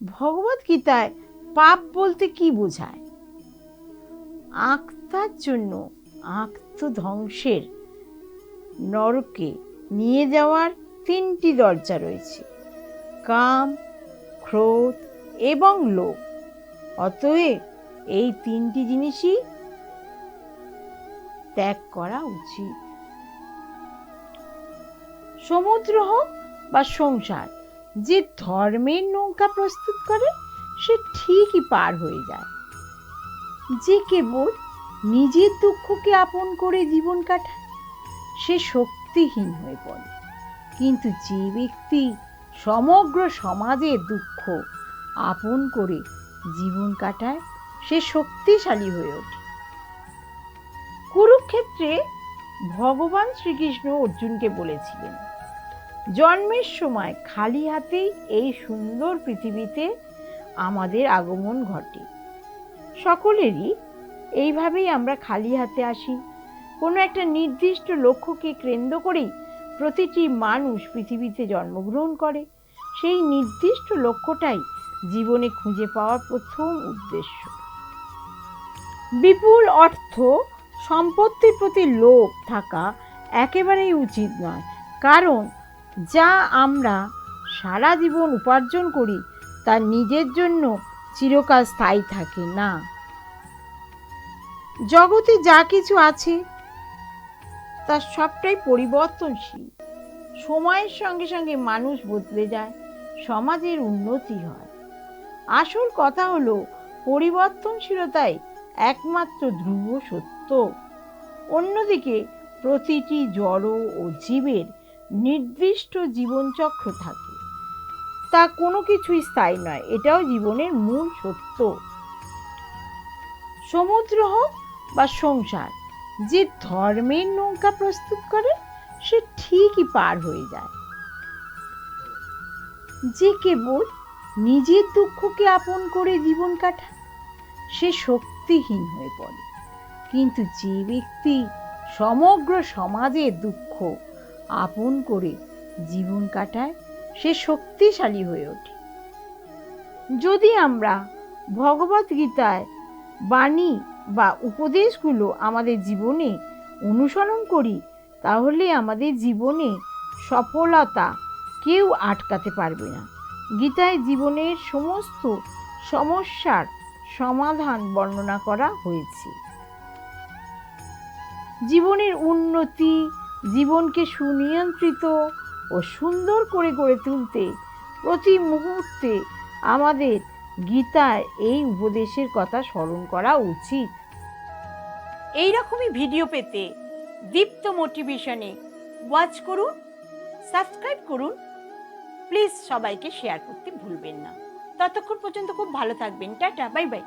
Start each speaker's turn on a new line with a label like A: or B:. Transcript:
A: ভগবত গীতায় পাপ বলতে কি বোঝায়? আত্মার জন্য আত্মধ্বংসের নরকে নিয়ে যাওয়ার তিনটি দরজা রয়েছে। কাম, ক্রোধ এবং লোভ। অতএব এই তিনটি জিনিসই ত্যাগ করা উচিত। সমুদ্র হোক বা সংসার যে ধর্মের নৌকা প্রস্তুত করে, সে ঠিকই পার হয়ে যায়। যে কেবল নিজের দুঃখকে আপন করে জীবন কাটায়, সে শক্তিহীন হয়ে পড়ে। কিন্তু যে ব্যক্তি সমগ্র সমাজের দুঃখ আপন করে জীবন কাটায়, সে শক্তিশালী হয়ে ওঠে। কুরুক্ষেত্রে ভগবান শ্রীকৃষ্ণ অর্জুনকে বলেছিলেন জন্মের সময় খালি হাতেই এই সুন্দর পৃথিবীতে আমাদের আগমন ঘটে। সকলেরই এইভাবেই আমরা খালি হাতে আসি। কোনো একটা নির্দিষ্ট লক্ষ্যকে কেন্দ্র করেই প্রতিটি মানুষ পৃথিবীতে জন্মগ্রহণ করে। সেই নির্দিষ্ট লক্ষ্যটাই জীবনে খুঁজে পাওয়ার প্রথম উদ্দেশ্য। বিপুল অর্থ, সম্পত্তির প্রতি লোভ থাকা একেবারেই উচিত নয়। কারণ যা আমরা সারা জীবন উপার্জন করি, তা নিজের জন্য চিরকাল স্থায়ী থাকে না। জগতে যা কিছু আছে তার সবটাই পরিবর্তনশীল। সময়ের সঙ্গে সঙ্গে মানুষ বদলে যায়, সমাজের উন্নতি হয়। আসল কথা হলো, পরিবর্তনশীলতাই একমাত্র ধ্রুব সত্য। অন্যদিকে প্রতিটি জড় ও জীবের নির্দিষ্ট জীবনচক্র থাকে। তা কোনো কিছুই স্থায়ী নয়, এটাও জীবনের মূল সত্য। সমুদ্র হোক বা সংসার, যে ধর্মের নৌকা প্রস্তুত করে, সে ঠিকই পার হয়ে যায়। যে কেবল নিজের দুঃখকে আপন করে জীবন কাটায়, সে শক্তিহীন হয়ে পড়ে। কিন্তু যে ব্যক্তি সমগ্র সমাজের দুঃখ আপন করে জীবন কাটায় সে শক্তিশালী হয়ে ওঠে। যদি আমরা ভগবত গীতায় বাণী বা উপদেশগুলো আমাদের জীবনে অনুসরণ করি, তাহলে আমাদের জীবনে সফলতা কেউ আটকাতে পারবে না। গীতায় জীবনের সমস্ত সমস্যার সমাধান বর্ণনা করা হয়েছে। জীবনের উন্নতি জীবনকে সুনিয়ন্ত্রিত ও সুন্দর করে গড়ে তুলতে প্রতি মুহূর্তে আমাদের গীতার এই উপদেশের কথা স্মরণ করা উচিত। এই রকমই ভিডিও পেতে দীপ্ত মোটিভেশনে ওয়াচ করুন, সাবস্ক্রাইব করুন। প্লিজ সবাইকে শেয়ার করতে ভুলবেন না। ততক্ষণ পর্যন্ত খুব ভালো থাকবেন। টাটা, বাই বাই।